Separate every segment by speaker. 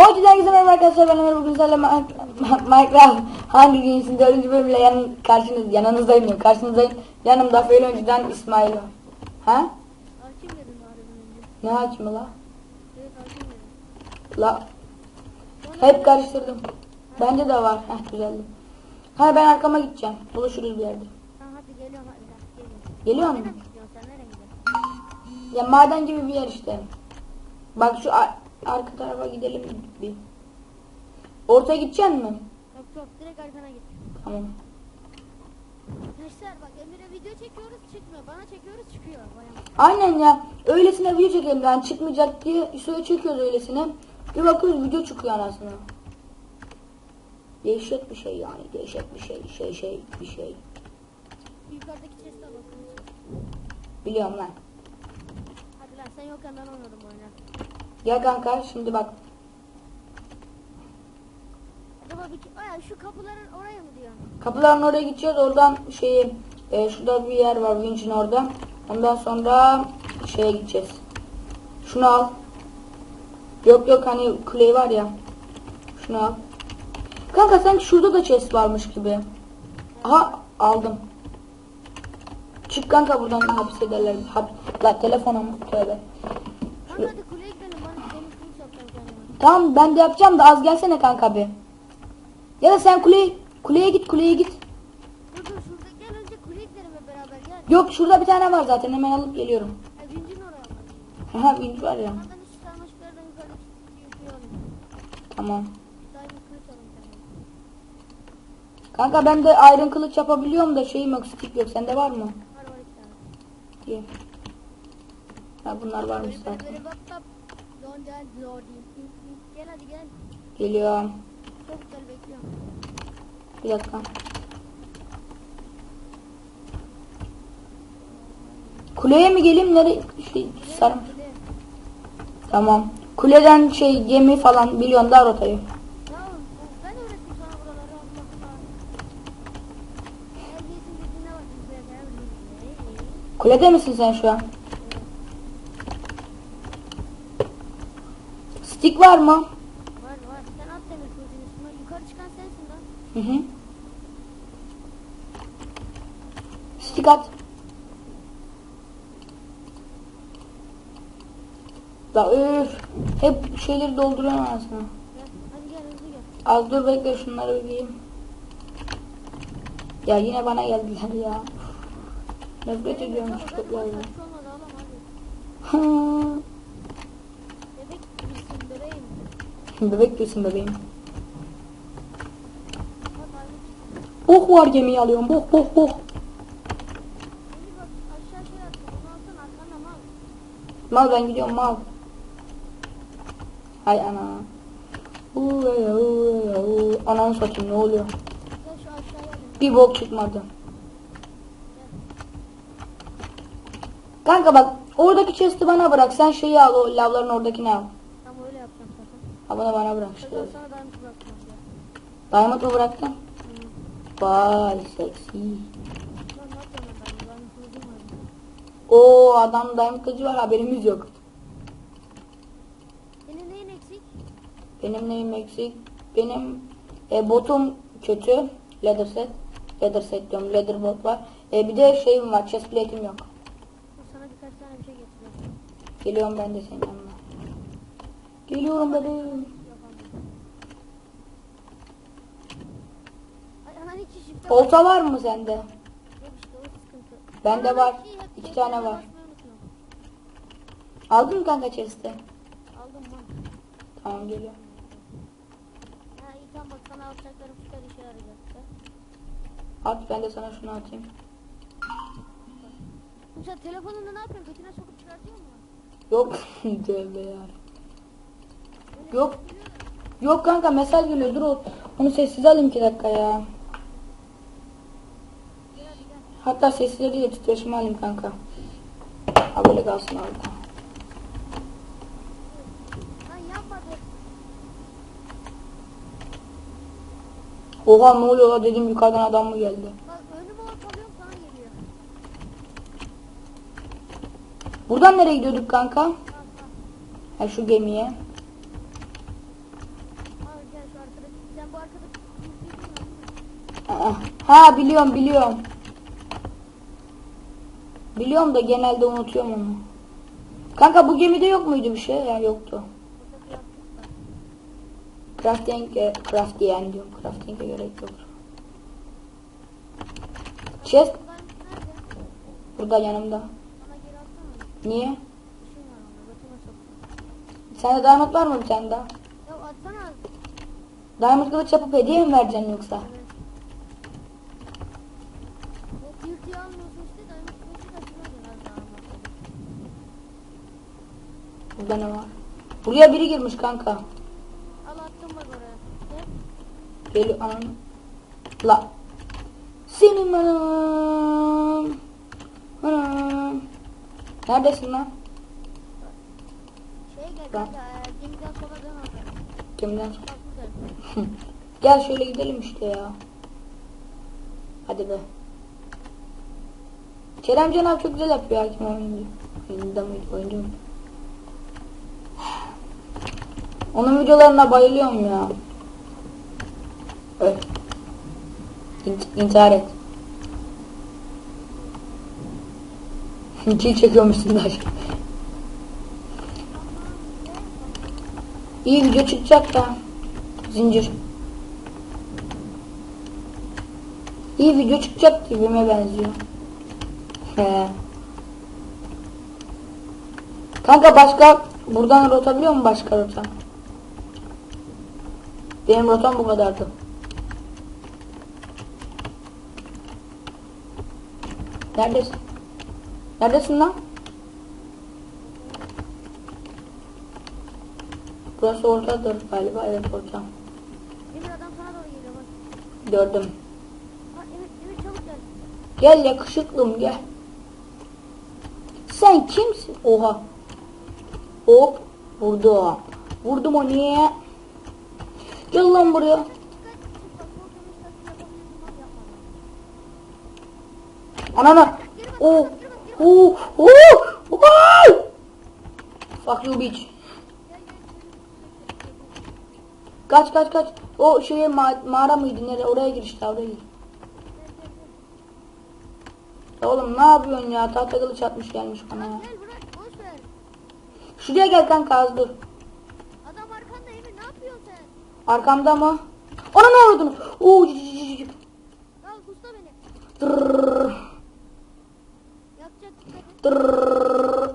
Speaker 1: Hoş merhaba arkadaşlar ben Ömer bugün sizlerle Minecraft hangi Games'in 4. bölümüyle yan, karşınız, yanınızdayım diyorum karşınızdayım yanımda fail oyuncudan İsmail var Ha?
Speaker 2: Hakim dedim önce.
Speaker 1: Ne hakimi la?
Speaker 2: Evet.
Speaker 1: La hep karıştırdım Bence de var heh düzeldi Ha ben arkama gideceğim buluşuruz bir yerde
Speaker 2: Tamam hadi geliyorum hadi.
Speaker 1: Geliyor musun?
Speaker 2: nereye gidiyorsun?
Speaker 1: Ya maden gibi bir yer işte Bak şu arka tarafa gidelim bir Ortaya gideceksin mi?
Speaker 2: Yok yok direkt arkana git.
Speaker 1: Tamam
Speaker 2: Arkadaşlar bak Emir'e video çekiyoruz çıkmıyor. Bana çekiyoruz çıkıyor. Bayağı.
Speaker 1: Aynen ya. Öylesine video çekelim yani çıkmayacak diye söyle çekiyoruz öylesine. Bir bakıyoruz video çıkıyor anasını. Değişik bir şey yani. Değişik bir şey. Şey şey bir şey.
Speaker 2: Yukarıdaki chest'e bakın.
Speaker 1: Biliyorum lan.
Speaker 2: Hadi lan sen yokken ben oynadım bu oyunu.
Speaker 1: Gel kanka şimdi bak.
Speaker 2: Acaba bir şu kapıların oraya mı diyorsun?
Speaker 1: Kapıların oraya gideceğiz. Oradan şeyi e, şurada bir yer var Winch'in orada. Ondan sonra şeye gideceğiz. Şunu al. Yok yok hani kuley var ya. Şunu al. Kanka sanki şurada da chest varmış gibi. Aha aldım. Çık kanka buradan hapsederler. Hap la telefona mı? Tövbe.
Speaker 2: Kanka hadi kuleye gidelim. Bana benim kılıç yapacağım kendime.
Speaker 1: Tamam ben de yapacağım da az gelsene kanka bir. Ya da sen kuleye kuleye git kuleye git.
Speaker 2: Dur dur şurada gel önce kuleye gidelim hep beraber gel.
Speaker 1: Yok şurada bir tane var zaten hemen alıp geliyorum.
Speaker 2: Ha vincin oraya bak.
Speaker 1: Aha winch var ya. Tamam. Kanka ben de iron kılıç yapabiliyorum da şeyim yok stick yok. Sende var mı?
Speaker 2: Var var iki tane.
Speaker 1: Ha bunlar varmış zaten.
Speaker 2: Gel hadi gel.
Speaker 1: Geliyorum.
Speaker 2: Çok güzel bekliyorum.
Speaker 1: Bir dakika. Kuleye mi geleyim nereye? Şey, sarım. Tamam. Kuleden şey gemi falan biliyorsun da rotayı. Kulede misin sen şu an? Stick var mı?
Speaker 2: Var var. Sen at demir kılıcın üstüne. Yukarı çıkan sensin lan.
Speaker 1: Hı hı. Stick at. La üf. Hep şeyleri dolduruyorum aslında.
Speaker 2: Hadi gel hızlı gel.
Speaker 1: Az dur bekle şunları bir. Ya yine bana geldiler ya. Nefret ediyorum şu
Speaker 2: Hadi
Speaker 1: toplardan.
Speaker 2: bak, kaç olmadı ağlama hadi. Bebek gibisin bebeğim.
Speaker 1: Bebek gibisin bebeğim. Bok var gemiyi alıyorum. Bok bok bok.
Speaker 2: Mal.
Speaker 1: Ben gidiyorum mal. Hay ana. Ananı satayım ne oluyor? Bir bok çıkmadı. Kanka bak oradaki chest'i bana bırak. Sen şeyi al o lavların oradakini al. Ha bunu bana bırak işte.
Speaker 2: Hocam sana dayanıklı bırakacağım. ya.
Speaker 1: Diamond mı bıraktın? Vay seksi. Oo adam diamond kılıcı var haberimiz yok.
Speaker 2: Senin neyin eksik?
Speaker 1: Benim neyim eksik? Benim e, botum kötü. Leather set. Leather set diyorum. Leather bot var. E, bir de şeyim var. Chest plate'im yok.
Speaker 2: Sana birkaç tane bir şey getireceğim.
Speaker 1: Geliyorum ben de senin yanına. Geliyorum bebeğim. Olta var mı sende? Bende var.
Speaker 2: hep
Speaker 1: İki tane var. Aldın mı kanka chest'i?
Speaker 2: Aldım lan.
Speaker 1: Tamam geliyor.
Speaker 2: Ha iyi tamam bak sana alacaklarım süper işe yarayacak.
Speaker 1: At ben de sana şunu atayım.
Speaker 2: Sen telefonunda ne yapıyorsun? Götüne sokup çıkartıyor musun?
Speaker 1: Yok. Tövbe ya. Yok. Yok kanka mesaj geliyor. Dur. Onu sessiz alayım iki dakika ya. Hatta sesleri de titreşimi alayım kanka. Ha böyle kalsın orada. Oha ne oluyor dedim yukarıdan adam mı geldi? Buradan nereye gidiyorduk kanka? Ha şu gemiye. Ah, Ha biliyorum biliyorum. Biliyorum da genelde unutuyorum onu. Kanka bu gemide yok muydu bir şey? Ya yoktu.
Speaker 2: Burada bir yaptık da.
Speaker 1: Crafting'e, crafting diyorum. Crafting'e gerek yok. Chest burada yanımda. Niye? Sende diamond var mı bir tane daha?
Speaker 2: Ya atsana.
Speaker 1: Diamond kılıç yapıp hediye mi vereceksin yoksa?
Speaker 2: Evet. Yok yırtığı almıyorsun işte. Dayanık kılıcı kaçırıyorsun az daha anlatalım.
Speaker 1: Burada ne var? Buraya biri girmiş kanka.
Speaker 2: Al attım bak oraya. Gel.
Speaker 1: Ananı. La. Senin anam. Anam. Neredesin lan?
Speaker 2: Şeye gel kanka. Gemiden sola dön orada.
Speaker 1: Kimden?
Speaker 2: Buradayım.
Speaker 1: Gel şöyle gidelim işte ya. Hadi be. Kerem Can abi çok güzel yapıyor hakim oyuncu. Oyunda mıydı? Oyuncu mu? Onun videolarına bayılıyorum ya. Öl. İnt- intihar et. Kill çekiyormuşsun daha. İyi video çıkacak da. Zincir. İyi video çıkacak gibime benziyor. He. Kanka başka buradan rota biliyor mu başka rota? Benim rotam bu kadardı. Neredesin? Neredesin lan? Burası ortadır galiba evet orta.
Speaker 2: Emir adam sana doğru geliyor bak.
Speaker 1: Gördüm.
Speaker 2: Ha Emir, Emir çabuk gel.
Speaker 1: Gel yakışıklım gel. Sen kimsin? Oha. Hop. Vurdu. Vurdum onu niye? Gel lan buraya.
Speaker 2: Dikkat. Bak sol temiz takım yapabilirsin. Bak yapma.
Speaker 1: Anana. Oh. Oh. Oh. Oh. Fuck you bitch. Kaç kaç kaç. O şeye ma- mağara mıydı? Nereye? Oraya gir işte oraya gir. Ya oğlum ne yapıyorsun ya? Tahta kılıç atmış gelmiş bana ya. Şuraya gel kanka az dur.
Speaker 2: Adam arkanda Emir ne yapıyorsun sen?
Speaker 1: Arkamda mı? Ana ne vurdun? Oo.
Speaker 2: Al kusta beni.
Speaker 1: Tırrrr,
Speaker 2: Yapacak et.
Speaker 1: tırrrr.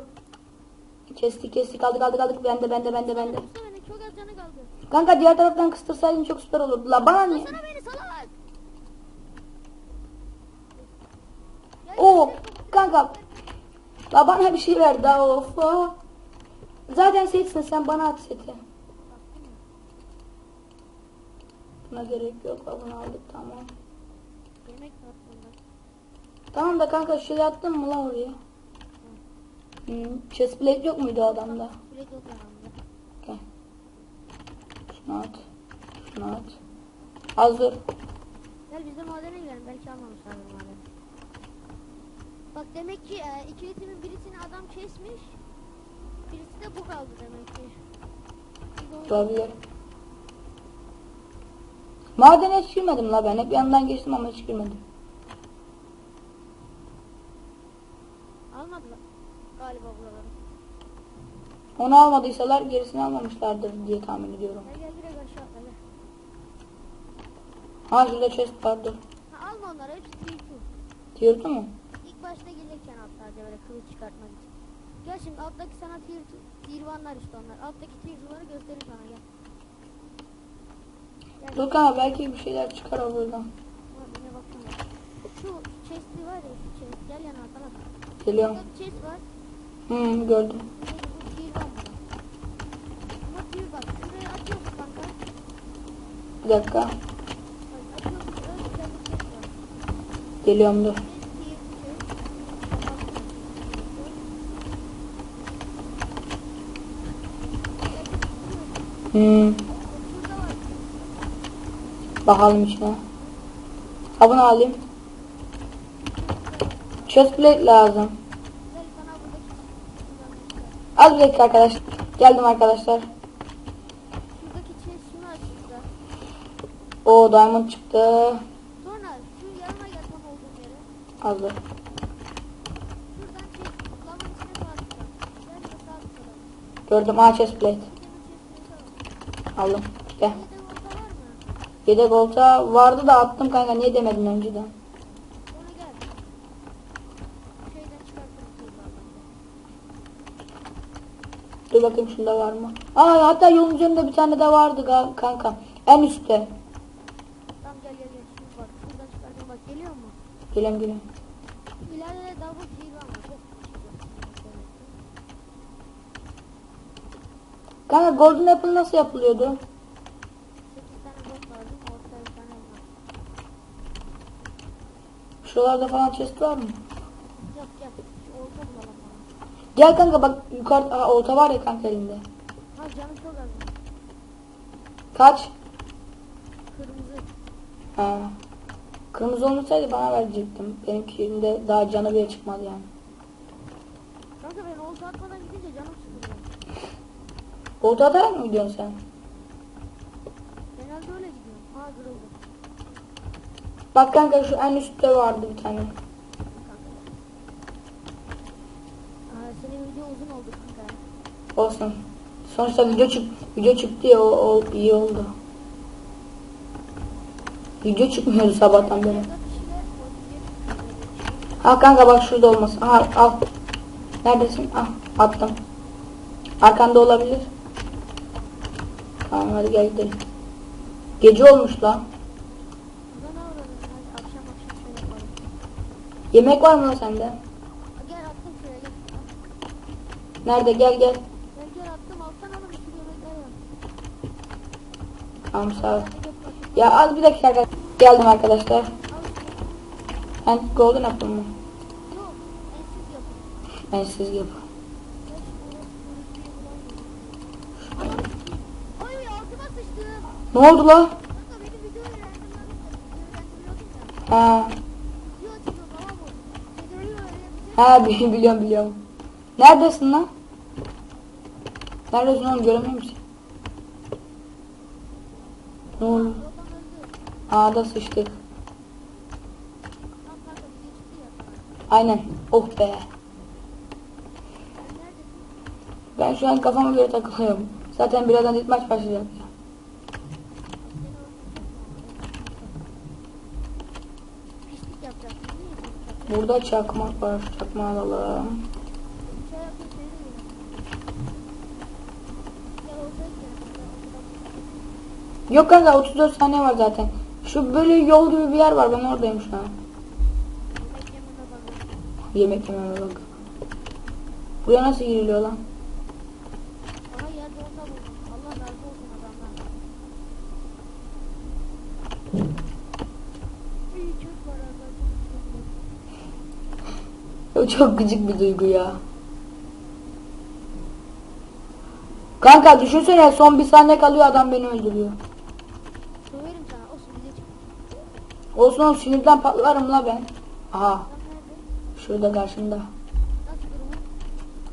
Speaker 1: Kestik kestik aldık aldık aldık bende bende bende bende.
Speaker 2: Kusta beni çok az canı kaldı.
Speaker 1: Kanka diğer taraftan kıstırsaydın çok süper olurdu. La bana ne?
Speaker 2: Sana beni salak. Gel,
Speaker 1: Oo kanka. La bana bir şey ver daha of. Zaten setsin sen bana at seti. Buna gerek yok. Bunu aldık tamam.
Speaker 2: Yemek var bunda.
Speaker 1: Tamam da kanka şey attın mı lan oraya? Hmm, chest plate yok muydu adamda?
Speaker 2: Bilek yok yanımda.
Speaker 1: Gel. Şunu at. Şunu at. Az dur.
Speaker 2: Gel biz de madene gidelim. Belki almamışlardır madeni. Bak demek ki e, iki itimin birisini adam kesmiş. Birisi de bu kaldı demek ki.
Speaker 1: Olabilir. Madene hiç girmedim la ben. Hep yanından geçtim ama hiç girmedim.
Speaker 2: Almadılar galiba buraları.
Speaker 1: Onu almadıysalar gerisini almamışlardır diye tahmin ediyorum.
Speaker 2: Gel gel direkt aşağı atla gel.
Speaker 1: Ha şurada chest vardı.
Speaker 2: Ha, alma onları hepsi tier 2.
Speaker 1: Diyordu mu?
Speaker 2: İlk başta gelirken at sadece böyle kılıç çıkartmak için. Gel şimdi alttaki sana tier 2, tier 1'lar işte onlar. Alttaki tier 2'ları göstereyim sana gel.
Speaker 1: Dur kanka belki bir şeyler çıkar o buradan.
Speaker 2: Şu chest'i var ya şu chest. Gel yana sana.
Speaker 1: Geliyorum.
Speaker 2: Burada chest var.
Speaker 1: Hmm gördüm.
Speaker 2: Bu tier 1 bu. Ama tier bak. Şuraya atıyorsun kanka.
Speaker 1: Bir dakika.
Speaker 2: Bak bir var.
Speaker 1: Geliyorum dur.
Speaker 2: Chest tier 2.
Speaker 1: Hmm. Bakalım içine. Ha bunu alayım. Chest plate lazım. Az bir dakika arkadaşlar. Geldim arkadaşlar. O diamond çıktı.
Speaker 2: Sonra tıkla.
Speaker 1: Gördüm. Aa chest plate. Aldım. Gel.
Speaker 2: Yedek olta
Speaker 1: vardı da attım kanka. Niye demedin önceden? Dur bakayım şunda var mı? Aa hatta yolun üzerinde bir tane de vardı kanka. En üstte.
Speaker 2: Tamam gel gel gel. Şimdi bak şuradan çıkartıyorum bak geliyor mu?
Speaker 1: Gülüm gülüm.
Speaker 2: İleride de double kill var mı? Çok
Speaker 1: Kanka golden apple nasıl yapılıyordu?
Speaker 2: 8 tane bot lazım. Ortaya bir tane elma.
Speaker 1: Şuralarda falan chest var mı?
Speaker 2: Yok. Şu olta bulalım.
Speaker 1: Gel kanka bak yukarıda Aa, olta var ya kanka elinde.
Speaker 2: Ha canım çok az.
Speaker 1: Kaç?
Speaker 2: Kırmızı.
Speaker 1: Ha. Kırmızı olmasaydı bana verecektim. Benimkinde daha canı bile çıkmadı yani.
Speaker 2: Kanka ben olta atmadan gidince canım sıkılıyor.
Speaker 1: Olta atarak mı gidiyorsun sen?
Speaker 2: Genelde öyle gidiyorum. Ha kırıldı.
Speaker 1: Bak kanka şu en üstte vardı bir tane.
Speaker 2: Aa, senin video uzun oldu kanka.
Speaker 1: Olsun. Sonuçta video çık video çıktı ya o, o iyi oldu. Video çıkmıyordu sabahtan beri.
Speaker 2: O
Speaker 1: Ha kanka bak şurada olmasın. Aha al. Neredesin? Ah attım. Arkanda olabilir. Tamam hadi gel gidelim. Gece olmuş lan.
Speaker 2: Burada ne uğradın? Hadi akşam akşam şey yapalım.
Speaker 1: Yemek var mı lan sende?
Speaker 2: Gel attım şuraya gel.
Speaker 1: Nerede gel gel.
Speaker 2: Gel gel attım alttan alın sürü yemekler var.
Speaker 1: Tamam sağ ol. Ya az bir dakika arkadaşlar. Geldim arkadaşlar. Ben golden apple mı?
Speaker 2: Yok. Ensiz yapın.
Speaker 1: Ben siz yapın. Ne oldu la? Ha,
Speaker 2: Video açıyorum tamam mı? Videoyu öğreneceğim.
Speaker 1: Ha bi- biliyorum biliyorum. Neredesin lan? Neredesin oğlum göremiyor musun? Ne oldu? Ağda sıçtık. Aynen. Oh be. Ben şu an kafama göre takılıyorum. Zaten birazdan ilk maç başlayacak. ya.
Speaker 2: Seni öldürecek mi? Pislik yapacaksın değil mi?
Speaker 1: Burada çakmak var. Şu Çakmağı alalım. Yok kanka 34 saniye var zaten. Şu böyle yol gibi bir yer var. Ben oradayım şu an.
Speaker 2: Yemek yememe
Speaker 1: bak. Buraya nasıl giriliyor lan?
Speaker 2: Aha yerde olsa buldum. Allah razı olsun adamdan. İyi kök var arkadaşlar.
Speaker 1: O çok gıcık bir duygu ya. Kanka düşünsene son bir saniye kalıyor adam beni öldürüyor.
Speaker 2: Olsun
Speaker 1: oğlum sinirden patlarım la ben. Aha şurada karşımda.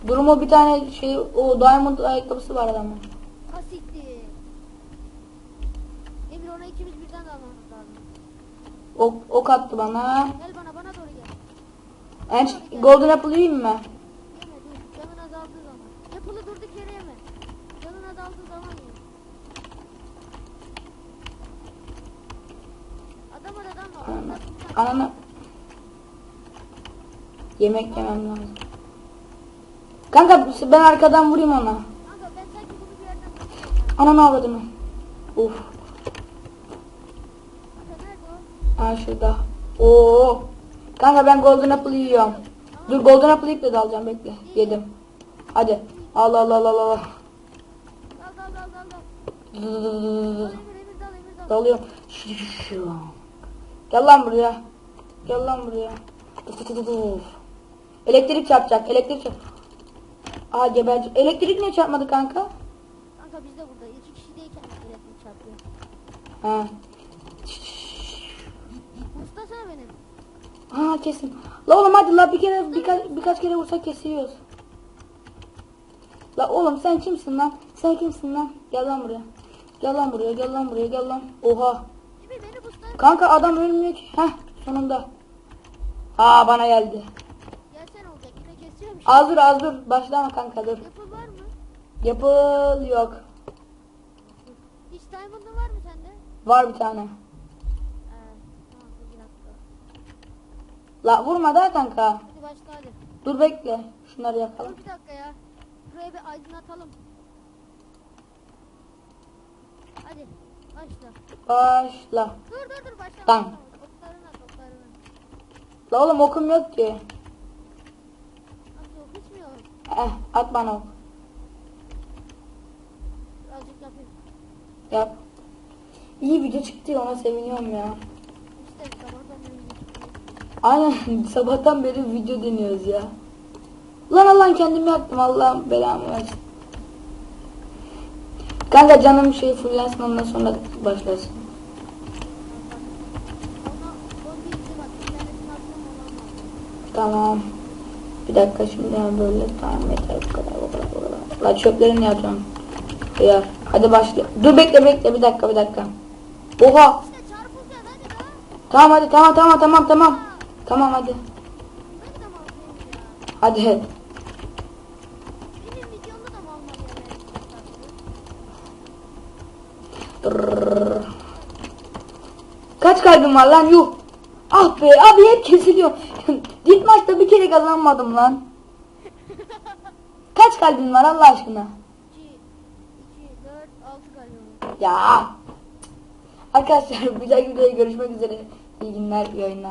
Speaker 2: Durumu?
Speaker 1: Bir tane şey o diamond ayakkabısı var adamın.
Speaker 2: Ha siktir. Emir ona ikimiz birden dalmamız lazım.
Speaker 1: Ok, ok attı bana.
Speaker 2: Gel bana.
Speaker 1: En golden apple yiyeyim mi?
Speaker 2: Yeme dur. Canın azaldığı zaman. Yapılı durduk yere yeme. Canın azaldığı zaman ye. Adam var adam var.
Speaker 1: Ananı.
Speaker 2: Orada
Speaker 1: Ananı. Yemek yemem lazım. Kanka ben arkadan vurayım ona.
Speaker 2: Kanka ben sanki bunu bir yerden tanıyorum.
Speaker 1: Ananı avradını. Uf.
Speaker 2: Kanka nerede o?
Speaker 1: Ha şurada. Oo. Kanka ben golden apple yiyorum. Dur golden apple yiyip de dalacağım bekle. Yedim. Hadi. Al al al al al. Dalıyorum. Gel lan buraya. Gel lan buraya. Elektrik çarpacak. Elektrik çarp. Aa geberci. Elektrik niye çarpmadı kanka?
Speaker 2: Kanka biz de burada. İki kişideyken elektrik çarpıyor.
Speaker 1: Ha.
Speaker 2: Ustasana benim.
Speaker 1: Ha kesin. La oğlum hadi la bir kere birkaç, birkaç kere vursak kesiyoruz. La oğlum sen kimsin lan? Sen kimsin lan? Gel lan buraya. Gel lan buraya, gel lan buraya, gel lan. Oha. Kanka adam ölmüyor ki. Heh sonunda. Aa bana geldi. Az dur az dur. Başlama kanka dur.
Speaker 2: Yapı var mı?
Speaker 1: Yapıl yok.
Speaker 2: Hiç diamond'ın var mı sende?
Speaker 1: Var bir tane.
Speaker 2: Ee, tamam dur bir dakika.
Speaker 1: La vurma da kanka.
Speaker 2: Hadi başla hadi.
Speaker 1: Dur bekle. Şunları yakalım.
Speaker 2: Dur bir dakika ya. Buraya bir aydınlatalım. Hadi başla.
Speaker 1: Başla.
Speaker 2: Dur dur dur başla.
Speaker 1: Tamam.
Speaker 2: Oklarını at oklarını.
Speaker 1: La oğlum okum yok ki.
Speaker 2: Nasıl yok hiç mi yok?
Speaker 1: Eh at bana ok.
Speaker 2: Birazcık yapayım.
Speaker 1: Yap. İyi video çıktı ona seviniyorum ya.
Speaker 2: İşte gidiyor.
Speaker 1: Aynen sabahtan beri video deniyoruz ya. Lan Allah kendimi yaktım Allah belamı versin. Kanka canım şey fullensin ondan sonra başlasın. Tamam. Bir dakika şimdi böyle tamam yeter bu kadar bu kadar bu kadar. La çöplerini yapacağım. Hıyar. Hadi başla. Dur bekle bekle bir dakika bir dakika. Oha. Tamam hadi tamam tamam tamam tamam. Tamam hadi. Hadi. Kaç kalbim var lan yuh. Ah be abi hep kesiliyor. İlk maçta bir kere kazanmadım lan. Kaç kalbin var Allah aşkına?
Speaker 2: 2, 2, 4, 6 galiba.
Speaker 1: Ya. Arkadaşlar bir dahaki videoda görüşmek üzere. İyi günler, iyi oyunlar.